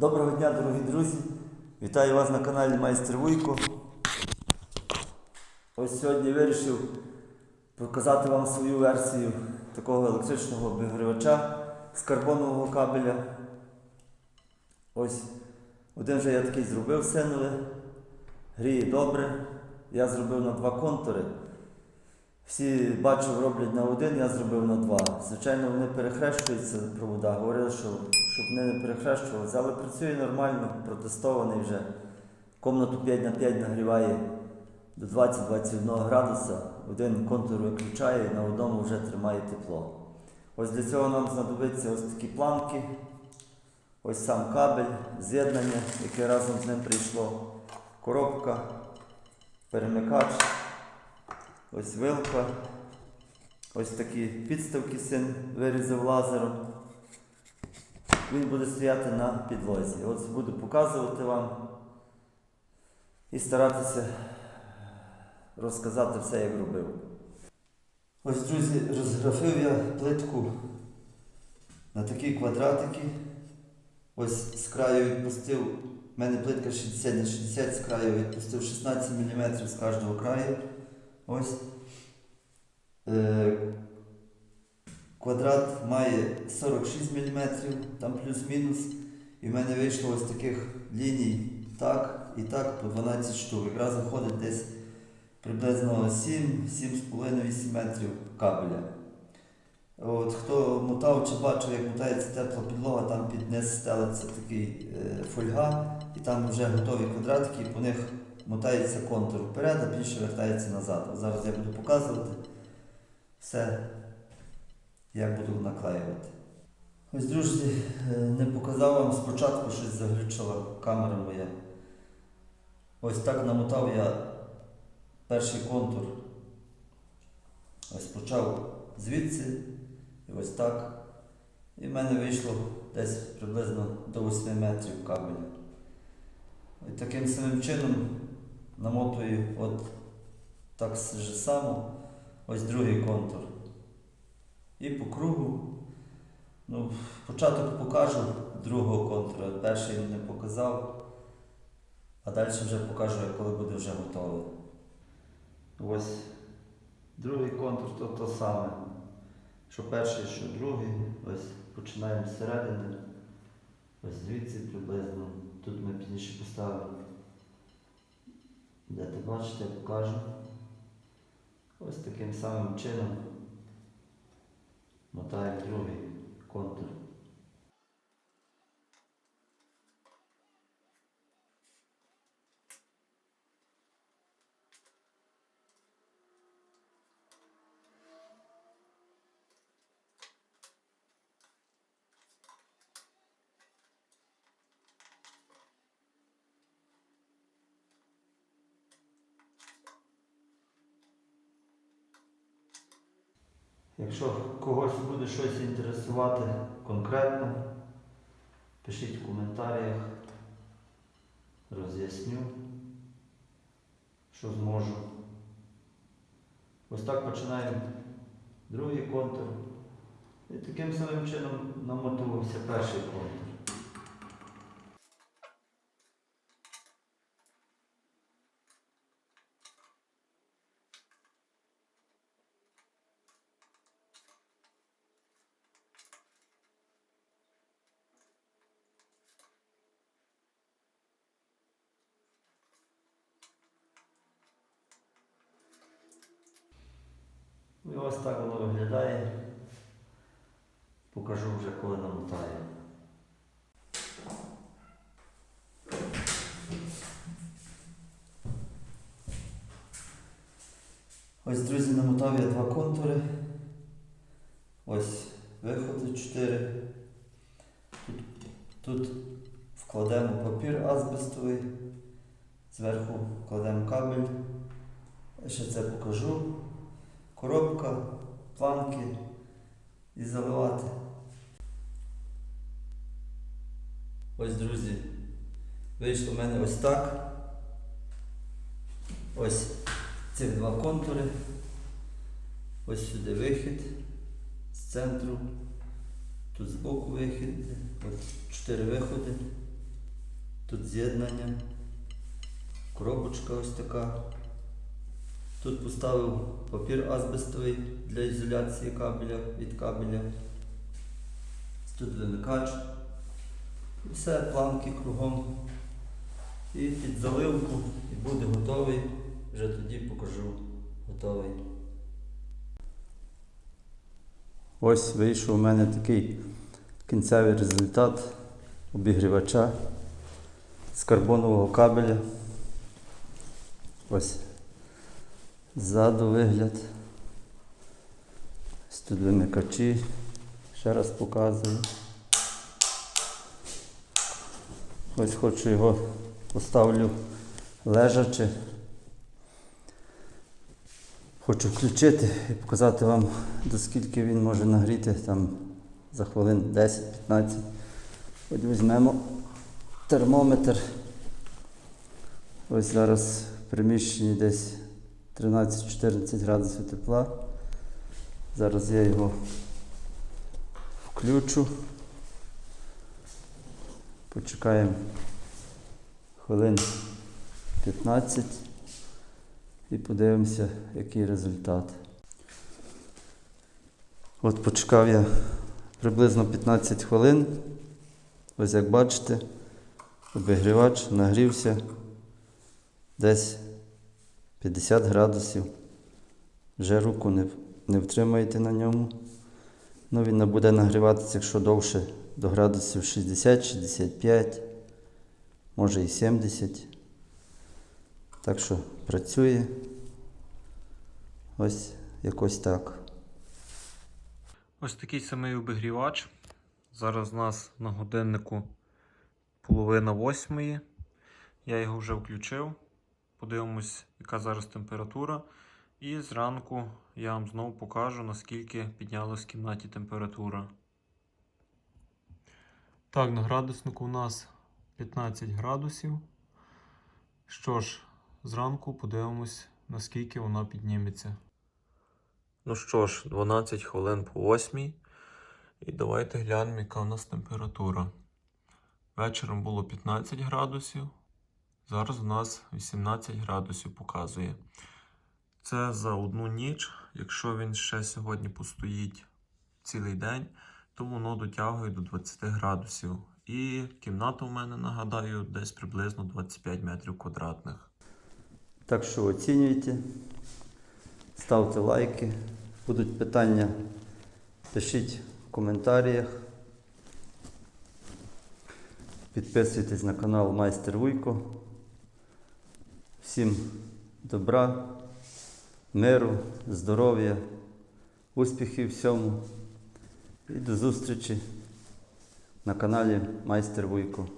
Доброго дня, дорогі друзі! Вітаю вас на каналі Майстер Вуйко. Ось сьогодні вирішив показати вам свою версію такого електричного обігрівача з карбонового кабеля. Ось один вже я такий зробив синове. Гріє добре. Я зробив на два контури. Всі бачив, роблять на один, я зробив на два. Звичайно, вони перехрещуються провода. Говорили, що щоб вони не перехрещувалися, але працює нормально, протестований вже. Комнату 5 на 5 нагріває до 20-21 градуса. Один контур виключає, на одному вже тримає тепло. Ось для цього нам знадобиться ось такі планки, ось сам кабель, з'єднання, яке разом з ним прийшло, коробка, перемикач. Ось вилка. Ось такі підставки син вирізав лазером. Він буде стояти на підлозі. От буду показувати вам і старатися розказати все, як робив. Ось, друзі, розграфив я плитку на такі квадратики. Ось з краю відпустив. У мене плитка 60 на 60 з краю відпустив 16 мм з кожного краю. Ось. Е, квадрат має 46 мм, там плюс-мінус. І в мене вийшло ось таких ліній так і так по 12 штук. Якраз заходить десь приблизно 7-7,5-8 метрів кабеля. От, хто мотав чи бачив, як мотається тепла підлога, там під низ стелиться такий е, фольга, і там вже готові квадратики, і по них мотається контур вперед, а більше вертається назад. От Зараз я буду показувати все, як буду наклеювати. Ось, друзі, е, не показав вам спочатку, щось заглючила камера моя. Ось так намотав я перший контур. Ось почав звідси і ось так. І в мене вийшло десь приблизно до 8 метрів кабеля. І таким самим чином намотую от так само ось другий контур. І по кругу. Ну, початок покажу другого контура. Перший не показав, а далі вже покажу, коли буде вже готовий. Ось другий контур то то саме. Що перший, що другий. Ось починаємо зсередини. Ось звідси приблизно. Тут ми пізніше поставимо. Де ти бачите, я покажу. Ось таким самим чином мотаємо другий контур. Якщо когось буде щось інтересувати конкретно, пишіть в коментарях, роз'ясню, що зможу. Ось так починаємо другий контур. І таким самим чином намотувався перший контур. Ну і ось так воно виглядає. Покажу вже коли намотаю. Ось, друзі, намотав я два контури. Ось виходи 4. Тут, тут вкладемо папір азбестовий, зверху вкладемо кабель. Ще це покажу коробка, планки і заливати. Ось, друзі, вийшло в мене ось так. Ось цих два контури. Ось сюди вихід з центру. Тут збоку вихід. От чотири виходи. Тут з'єднання. Коробочка ось така. Тут поставив папір азбестовий для ізоляції кабеля від кабеля. Тут вимикач. І все, планки кругом. І під заливку і буде готовий. Вже тоді покажу готовий. Ось вийшов у мене такий кінцевий результат обігрівача з карбонового кабеля. Ось ззаду вигляд. Ось тут вимикачі. Ще раз показую. Ось хочу його поставлю лежачи. Хочу включити і показати вам, до скільки він може нагріти там за хвилин 10-15. От візьмемо термометр. Ось зараз в приміщенні десь 13-14 градусів тепла. Зараз я його включу. Почекаємо хвилин 15 і подивимося, який результат. От почекав я приблизно 15 хвилин. Ось як бачите, обігрівач нагрівся десь 50 градусів. Вже руку не, не втримаєте на ньому. Ну, він буде нагріватися, якщо довше до градусів 60-65, може і 70. Так що працює. Ось якось так. Ось такий самий обігрівач. Зараз у нас на годиннику половина восьмої. Я його вже включив. Подивимось, яка зараз температура. І зранку я вам знову покажу, наскільки піднялась в кімнаті температура. Так, на градуснику у нас 15 градусів. Що ж, зранку подивимось, наскільки вона підніметься. Ну що ж, 12 хвилин по 8. І давайте глянемо, яка у нас температура. Вечором було 15 градусів. Зараз у нас 18 градусів показує. Це за одну ніч. Якщо він ще сьогодні постоїть цілий день, то воно дотягує до 20 градусів. І кімната у мене, нагадаю, десь приблизно 25 метрів квадратних. Так що оцінюйте, ставте лайки. Будуть питання, пишіть в коментарях. Підписуйтесь на канал Майстер Вуйко. Всім добра, миру, здоров'я, успіхів всьому. І до зустрічі на каналі Майстер Вуйко.